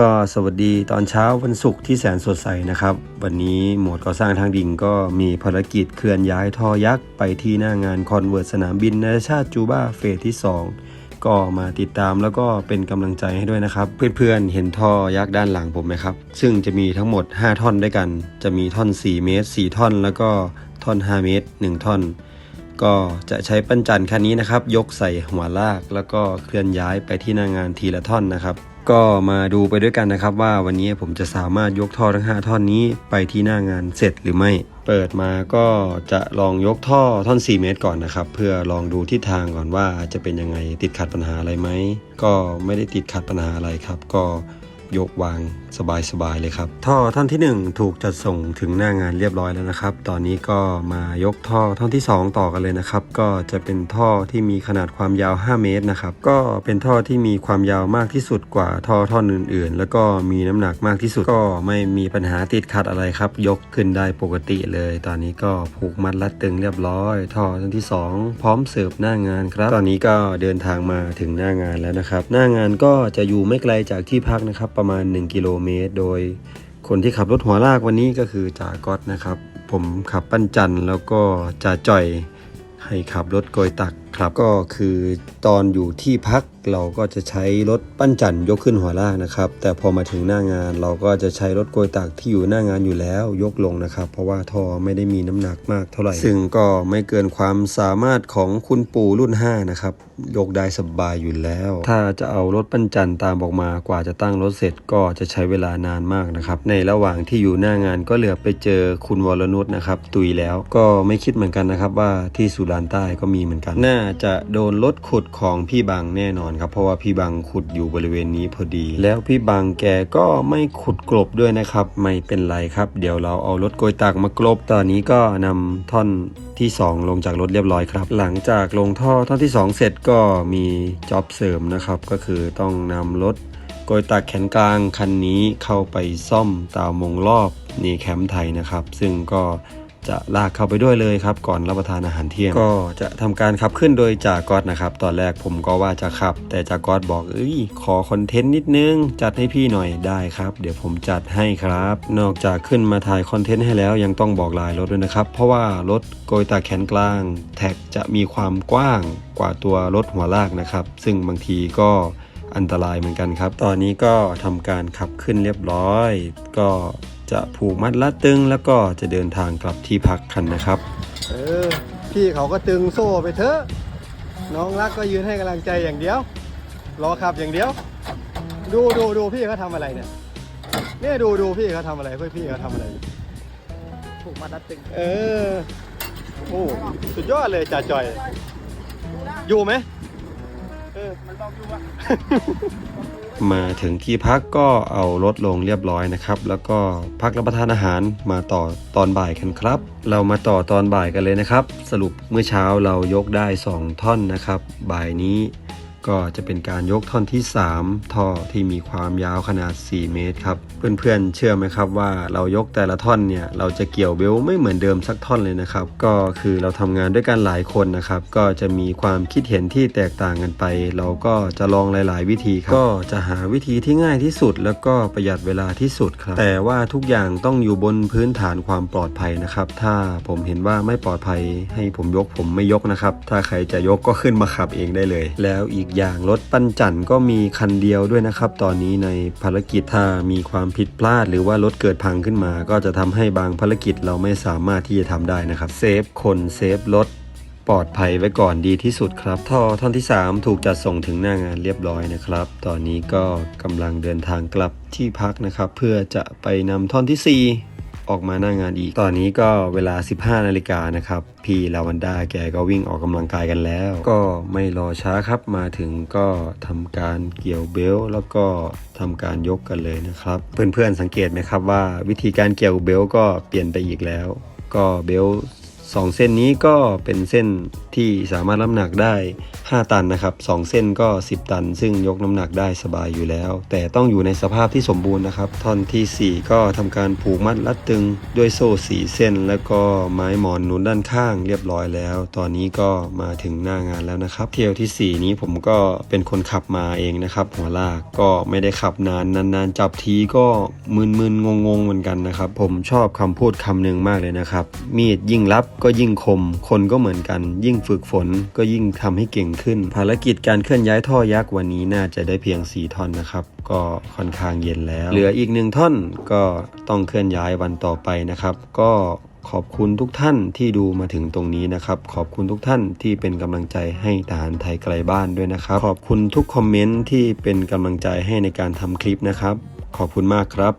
ก็สวัสดีตอนเช้าวันศุกร์ที่แสนสดใสนะครับ วันนี้หมวดก่อสร้างทางดิ่งก็มีภารกิจเคลื่อนย้ายท่อยักษ์ไปที่หน้างานคอนเวิร์ตสนามบินนานาชาติจูบาเฟสที่ 2 ก็มาติดตามแล้วก็เป็นกำลังใจให้ด้วยนะครับ เพื่อนๆเห็นท่อยักษ์ด้านหลังผมไหมครับ ซึ่งจะมีทั้งหมด 5 ท่อนด้วยกัน จะมีท่อน 4 เมตร 4 ท่อน แล้วก็ท่อน 5 เมตร 1 ท่อน ก็จะใช้ปั้นจันคันนี้นะครับยกใส่หัวลาก แล้วก็เคลื่อนย้ายไปที่หน้างานทีละท่อนนะครับ ก็มาดูไปด้วยกันนะครับ ว่าวันนี้ผมจะสามารถยกท่อทั้ง 5 ท่อนนี้ไปที่หน้างานเสร็จหรือไม่ เปิดมาก็จะลองยกท่อท่อน 4 เมตรก่อนนะครับ เพื่อลองดูทิศทางก่อนว่าจะเป็นยังไงติดขัดปัญหาอะไรไหมก็ไม่ได้ติดขัดปัญหาอะไรครับ ก็ ยกวางสบายๆเลยครับ ท่อท่อนที่ 1 ถูกจัดส่งถึงหน้างานเรียบร้อยแล้วนะครับ ตอนนี้ก็มายกท่อท่อนที่ 2 ต่อกันเลยนะครับ ก็จะเป็นท่อที่มีขนาดความยาว 5 เมตรนะครับ ก็เป็นท่อที่มีความยาวมากที่สุดกว่าท่อท่อนอื่น ๆ แล้วก็มีน้ำหนักมากที่สุดก็ไม่มีปัญหาติดขัดอะไรครับ ยกขึ้นได้ปกติเลย ตอนนี้ก็ผูกมัดรัดตึงเรียบร้อย ท่อท่อนที่ 2 พร้อมเสิร์ฟหน้างานครับ ตอนนี้ก็เดินทางมาถึงหน้างานแล้วนะครับ หน้างานก็จะอยู่ไม่ไกลจากที่พักนะครับประมาณ 1 กิโลเมตร โดยคนที่ขับรถหัวลากวันนี้ก็คือจ่าก๊อตนะครับ ผมขับปั้นจันแล้วก็จ่าจ่อยให้ขับรถโกยตัก ครับก็คือตอนอยู่ที่พักเราก็จะใช้รถปั้นจันทร์ยกขึ้นหัวลากนะครับ แต่พอมาถึงหน้างานเราก็จะใช้รถโกยตักที่อยู่หน้างานอยู่แล้วยกลงนะครับ เพราะว่าท่อไม่ได้มีน้ำหนักมากเท่าไหร่ ซึ่งก็ไม่เกินความสามารถของคุณปู่รุ่น 5 นะครับ ยกได้สบายอยู่แล้ว ถ้าจะเอารถปั้นจันทร์ตามออกมากว่าจะตั้งรถเสร็จก็จะใช้เวลานานมากนะครับ ในระหว่างที่อยู่หน้างานก็เหลือไปเจอคุณวรนุชนะครับตุยแล้วก็ไม่คิดเหมือนกันนะครับว่าที่สุรานใต้ก็มีเหมือนกันน่าจะโดนรถขุดของพี่บังแน่นอนครับ เพราะว่าพี่บังขุดอยู่บริเวณนี้พอดี แล้วพี่บังแกก็ไม่ขุดกลบด้วยนะครับ ไม่เป็นไรครับ เดี๋ยวเราเอารถโกยตากมากลบ ตอนนี้ก็นำท่อนที่ 2 ลงจากรถเรียบร้อยครับ หลังจากลงท่อท่อนที่ 2 เสร็จก็มีจ็อบเสริมนะครับ ก็คือต้องนำรถโกยตักแขนกลางคันนี้เข้าไปซ่อมตามวงรอบนี่แคมป์ไทยนะครับ ซึ่งก็ จะลากเข้าไปด้วยเลยครับ ก่อนรับประทานอาหารเที่ยง ก็จะทำการขับขึ้นโดยจากก๊อตนะครับ ตอนแรกผมก็ว่าจะขับ แต่จากก๊อตบอกเอ้ยขอคอนเทนต์นิดนึง จัดให้พี่หน่อยได้ครับ เดี๋ยวผมจัดให้ครับ นอกจากขึ้นมาถ่ายคอนเทนต์ให้แล้วยังต้องบอกลายรถด้วยนะครับ เพราะว่ารถโกยตาแขนกลาง แท็กจะมีความกว้างกว่าตัวรถหัวลากนะครับ ซึ่งบางทีก็อันตรายเหมือนกันครับ ตอนนี้ก็ทำการขับขึ้นเรียบร้อย ก็ จะผูกมัดลัดตึงแล้วก็จะเดินทางกลับที่พักกันนะครับ เออ พี่เขาก็ตึงโซ่ไปเถอะ น้องรักก็ยืนให้กำลังใจอย่างเดียว รอขับอย่างเดียว ดูดูดูพี่เขาทำอะไรเนี่ย เนี่ยดูดูพี่เขาทำอะไรเพื่อพี่เขาทำอะไร ถูกมาดัดตึงเออ โอ้ สุดยอดเลยจ่าจอย อยู่ไหมเออ มันต้องอยู่ว่า มาถึงที่พักก็เอารถลงเรียบร้อยนะครับ แล้วก็พักรับประทานอาหารมาต่อตอนบ่ายกันครับ เรามาต่อตอนบ่ายกันเลยนะครับ สรุปเมื่อเช้าเรายกได้ 2 ท่อนนะครับ บ่ายนี้ ก็จะเป็นการยกท่อนที่ 3 ท่อที่มีความยาวขนาด 4 เมตรครับ เพื่อนๆเชื่อไหมครับว่าเรายกแต่ละท่อนเนี่ยเราจะเกี่ยวเบลต์ไม่เหมือนเดิมสักท่อนเลยนะครับ ก็คือเราทำงานด้วยกันหลายคนนะครับ ก็จะมีความคิดเห็นที่แตกต่างกันไป เราก็จะลองหลาย ๆ วิธีครับก็จะหาวิธีที่ง่ายที่สุด แล้วก็ประหยัดเวลาที่สุดครับแต่ว่าทุกอย่างต้องอยู่บนพื้นฐานความปลอดภัยนะครับ ถ้าผมเห็นว่าไม่ปลอดภัยให้ผมยกผมไม่ยกนะครับ ถ้าใครจะยกก็ขึ้นมาขับเองได้เลย แล้วอีกอย่างรถปั้นจันก็มีคันเดียวด้วยนะครับ ตอนนี้ในภารกิจถ้ามีความผิดพลาด หรือว่ารถเกิดพังขึ้นมา ก็จะทำให้บางภารกิจเราไม่สามารถที่จะทำได้นะครับเซฟคนเซฟรถปลอดภัยไว้ก่อนดีที่สุดครับท่อท่อนที่ 3 ถูกจัดส่งถึงหน้างานเรียบร้อยนะครับ ตอนนี้ก็กำลังเดินทางกลับที่พักนะครับ เพื่อจะไปนำท่อนที่ 4 ออกมาหน้างานอีก ตอนนี้ก็เวลา 15 นาฬิกานะครับ พี่ลาวันดาแกก็วิ่งออกกำลังกายกันแล้ว ก็ไม่รอช้าครับ มาถึงก็ทำการเกี่ยวเบลต์แล้วก็ทำการยกกันเลยนะครับ เพื่อนๆสังเกตไหมครับว่าวิธีการเกี่ยวเบลต์ก็เปลี่ยนไปอีกแล้ว ก็เบล ต์สองเส้นนี้ก็เป็นเส้นที่สามารถรับน้ำหนักได้ 5 ตันนะครับสองเส้นก็ 10 ตัน ซึ่งยกน้ำหนักได้สบายอยู่แล้ว แต่ต้องอยู่ในสภาพที่สมบูรณ์นะครับ ท่อนทีสี่4 ก็ทำการผูกมัดรัดตึงด้วยโซ่สีเส้น แล้วก็ไม้หมอนหนุนด้านข้างเรียบร้อยแล้ว ตอนนี้ก็มาถึงหน้างานแล้วนะครับ เที่ยวทีสี่ 4 นี้ผมก็เป็นคนขับมาเองนะครับ หัวลากก็ไม่ได้ขับนานนานๆ จับทีก็มึนๆงงๆเหมือนกันนะครับ ผมชอบคำพูดคำหนึ่งมากเลยนะครับ มีดยิ่งรับก็ยิ่งคม คนก็เหมือนกัน ยิ่งฝึกฝนก็ยิ่งทำให้เก่งขึ้น ภารกิจการเคลื่อนย้ายท่อยักษ์วันนี้น่าจะได้เพียง 4 ท่อนนะครับ ก็ค่อนข้างเย็นแล้ว เหลืออีกหนึ่งท่อนก็ต้องเคลื่อนย้ายวันต่อไปนะครับ ก็ขอบคุณทุกท่านที่ดูมาถึงตรงนี้นะครับ ขอบคุณทุกท่านที่เป็นกำลังใจให้ทหารไทยไกลบ้านด้วยนะครับ ขอบคุณทุกคอมเมนต์ที่เป็นกำลังใจให้ในการทำคลิปนะครับ ขอบคุณมากครับ